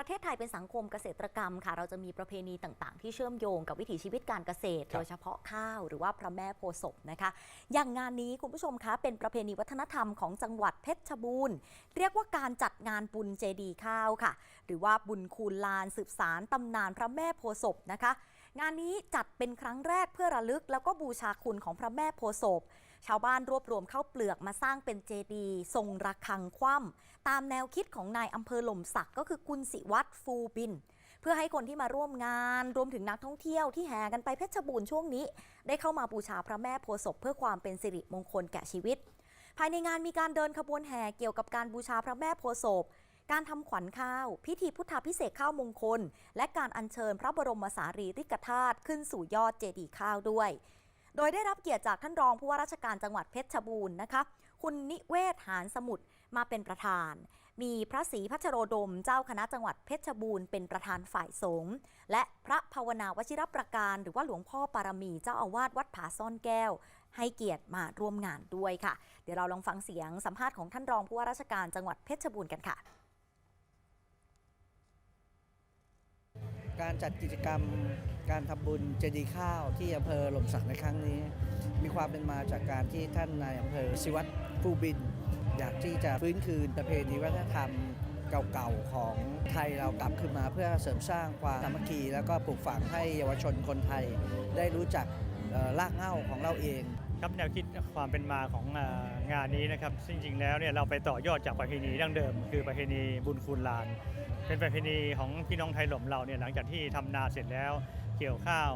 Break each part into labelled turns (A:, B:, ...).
A: ประเทศไทยเป็นสังคมเกษตรกรรมค่ะ เราจะมีประเพณีต่างๆ ที่เชื่อมโยงกับวิถีชีวิตการเกษตร
B: ครับ
A: โดยเฉพาะข้าวหรือว่าพระแม่โพธิ์ศพนะคะ อย่างงานนี้คุณผู้ชมคะเป็นประเพณีวัฒนธรรมของจังหวัดเพชรบูรณ์ เรียกว่าการจัดงานบุญเจดีย์ข้าวค่ะ หรือว่าบุญคูณลานสืบสารตำนานพระแม่โพธิ์ศพนะคะ งานนี้จัดเป็นครั้งแรกเพื่อระลึกแล้วก็บูชาคุณของพระแม่โพศพชาวบ้านรวบรวมข้าวเปลือกมาสร้างเป็นเจดีย์ทรงระฆังคว่ำตามแนวคิดของนายอำเภอหล่มสักก็คือกุลศิวัตรฟูบิน เพื่อให้คนที่มาร่วมงานรวมถึงนักท่องเที่ยวที่แห่กันไปเพชรบูรณ์ช่วงนี้ ได้เข้ามาบูชาพระแม่โพศพเพื่อความเป็นสิริมงคลแก่ชีวิต ภายในงานมีการเดินขบวนแห่เกี่ยวกับการบูชาพระแม่โพศพ การทำขวัญข้าว พิธีพุทธาพิเศษข้าวมงคล และการอัญเชิญพระบรมสารีริกธาตุขึ้นสู่ยอดเจดีย์ข้าวด้วย โดยได้รับเกียรติจากท่านรองผู้ว่าราชการจังหวัดเพชรบูรณ์นะคะ คุณนิเวศหานสมุทรมาเป็นประธาน มีพระศรีพัชโรดมเจ้าคณะจังหวัดเพชรบูรณ์เป็นประธานฝ่ายสงฆ์และพระภาวนาวชิรประการ หรือว่าหลวงพ่อปารมีเจ้าอาวาสวัดผาซ่อนแก้ว ให้เกียรติมาร่วมงานด้วยค่ะ เดี๋ยวเราลองฟังเสียงสัมภาษณ์ของท่านรองผู้ว่าราชการจังหวัดเพชรบูรณ์กันค่ะ
C: การจัดกิจกรรมการทำบุญเจดีย์ข้าวที่อำเภอหล่มสักในครั้งนี้ มีความเป็นมาจากการที่ท่านนายอำเภอศิวัตรฟูบิน อยากที่จะฟื้นคืนประเพณีวัฒนธรรมเก่าๆของไทยเรากลับขึ้นมาเพื่อเสริมสร้างความสามัคคี แล้วก็ปลูกฝังให้เยาวชนคนไทย ได้รู้จักรากเหง้าของเราเอง
B: ครับแนวคิดความเป็นมาของงานนี้นะครับจริงๆแล้วเนี่ยเราไปต่อยอดจากประเพณีดั้งเดิม คือประเพณีบุญคูณลาน เป็นประเพณีของพี่น้องไทยหล่มเราเนี่ยหลังจากที่ทำนาเสร็จแล้วเกี่ยวข้าว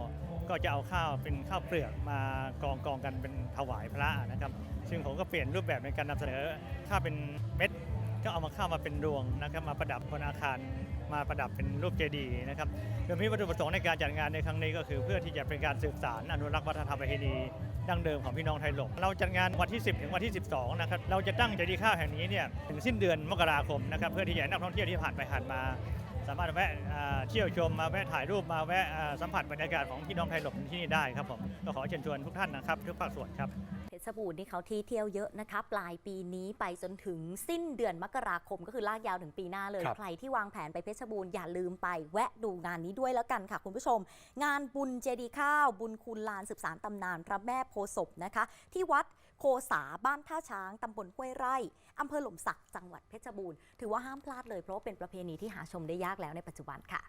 B: ก็จะเอาข้าวเป็นข้าวเปลือกมากองกองกันเป็นถวายพระนะครับ ซึ่งผมก็เปลี่ยนรูปแบบในการนำเสนอข้าวเป็นเม็ด ก็เอามาข้ามาเป็นรวงนะครับมาประดับบนอาคารมาประดับเป็นรูปเจดีย์นะครับโดยมีวัตถุประสงค์ในการจัดงานในครั้งนี้ก็คือ เพื่อที่จะเป็นการสืบสารอนุรักษ์วัฒนธรรมประเพณีดั้งเดิมของพี่น้องไทยหลงเราจัดงานวันที่ 10 ถึงวันที่ 12 นะครับ เราจะตั้งเจดีย์ข้าวแห่งนี้เนี่ยถึงสิ้นเดือนมกราคมนะครับเพื่อที่จะให้นักท่องเที่ยวที่ผ่านไปผ่านมา สามารถแวะเที่ยวชมมาแวะถ่ายรูปมาแวะสัมผัสบรรยากาศของพี่น้องไทยหลงที่นี่ได้ครับผมก็ขอเชิญชวนทุกท่านนะครับทุกภาคส่วนครับ
A: ชรบูรณ์นี่เขาที่เที่ยวเยอะนะคะปลายปีนี้ไปจนถึงสิ้นเดือนมกราคมก็คือลากยาวถึงปีหน้าเลย
B: ครับ
A: ใครที่วางแผนไปเพชรบูรณ์อย่าลืมไปแวะดูงานนี้ด้วยแล้วกันค่ะคุณผู้ชม งานบุญเจดีย์ข้าว บุญคูณลานสืบสารตำนานพระแม่โพธิ์ศพนะคะ ที่วัดโคสาบ้านท่าช้างตำบลห้วยไร่อำเภอหล่มสักจังหวัดเพชรบูรณ์ถือว่าห้ามพลาดเลยเพราะว่าเป็นประเพณีที่หาชมได้ยากแล้วในปัจจุบันค่ะ